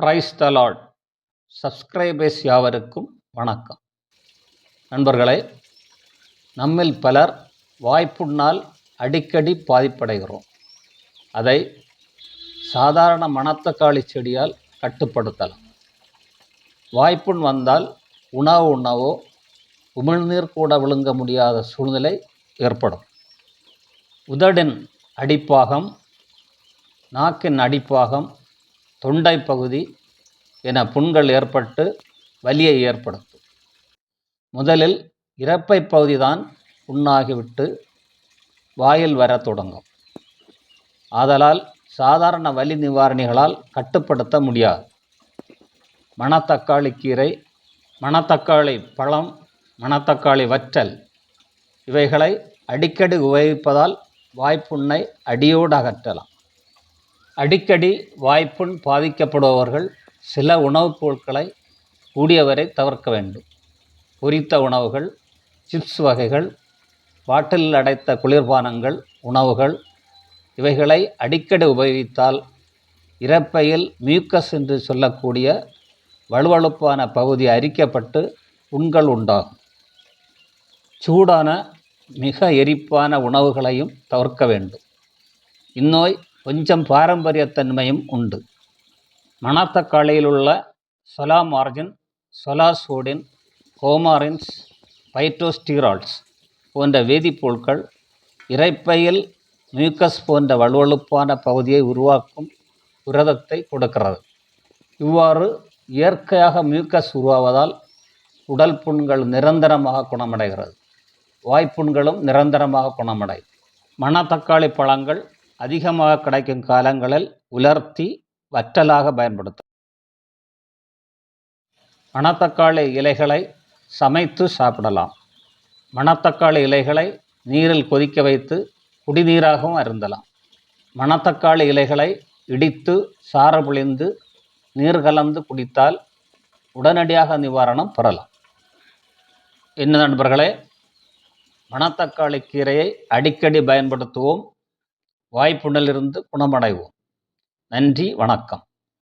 Praise the Lord subscribers யாவருக்கும் வணக்கம். நண்பர்களே நம்மில் பலர் வாய்ப்புண்ணால் அடிக்கடி பாதிப்படைகிறோம். அதை சாதாரண மணத்தக்காளி செடியால் கட்டுப்படுத்தலாம். வாய்ப்புண் வந்தால் உணவு உண்ணவோ உமிழ்நீர் கூட விழுங்க முடியாத சூழ்நிலை ஏற்படும். உதடின் அடிப்பாகம் நாக்கின் அடிப்பாகம் தொண்டை பகுதி என புண்கள் ஏற்பட்டு வலியை ஏற்படுத்தும். முதலில் இறப்பை பகுதிதான் புண்ணாகிவிட்டு வாயில் வரத் தொடங்கும். ஆதலால் சாதாரண வலி நிவாரணிகளால் கட்டுப்படுத்த முடியாது. மணத்தக்காளி கீரை மணத்தக்காளி பழம் மணத்தக்காளி வற்றல் இவைகளை அடிக்கடி உபயோகிப்பதால் வாய்ப்புண்ணை அடியோடு அகற்றலாம். அடிக்கடி வாய்ப்புண் பாதிக்கப்படுபவர்கள் சில உணவுப் பொருட்களை கூடியவரை தவிர்க்க வேண்டும். பொரித்த உணவுகள் சிப்ஸ் வகைகள் பாட்டிலில் அடைத்த குளிர்பானங்கள் உணவுகள் இவைகளை அடிக்கடி உபயோகித்தால் இறப்பையில் மியூக்கஸ் என்று சொல்லக்கூடிய வலுவழுப்பான பகுதி அரிக்கப்பட்டு புண்கள் உண்டாகும். சூடான மிக எரிப்பான உணவுகளையும் தவிர்க்க வேண்டும். இந்நோய் கொஞ்சம் பாரம்பரியத்தன்மையும் உண்டு. மணத்தக்காளியில் உள்ள சொலாமார்ஜின் சொலாசோடின் ஹோமாரின்ஸ் பைட்டோஸ்டீராய்ட்ஸ் போன்ற வேதிப்பொருட்கள் இறைப்பையில் மியூக்கஸ் போன்ற வலுவழுப்பான பகுதியை உருவாக்கும் புரதத்தை கொடுக்கிறது. இவ்வாறு இயற்கையாக மியூக்கஸ் உருவாவதால் உடல் புண்கள் நிரந்தரமாக குணமடைகிறது. வாய்ப்புண்களும் நிரந்தரமாக குணமடையும். மணத்தக்காளி பழங்கள் அதிகமாக கிடைக்கும் காலங்களில் உலர்த்தி வற்றலாக பயன்படுத்தும் மணத்தக்காளி இலைகளை சமைத்து சாப்பிடலாம். மணத்தக்காளி இலைகளை நீரில் கொதிக்க வைத்து குடிநீராகவும் அருந்தலாம். மணத்தக்காளி இலைகளை இடித்து சாறு பிழிந்து நீர் கலந்து குடித்தால் உடனடியாக நிவாரணம் பெறலாம். என்ன நண்பர்களே மணத்தக்காளி கீரையை அடிக்கடி பயன்படுத்துவோம். வாய்ப்புண்ணிலிருந்து குணமடைவோம். நன்றி வணக்கம்.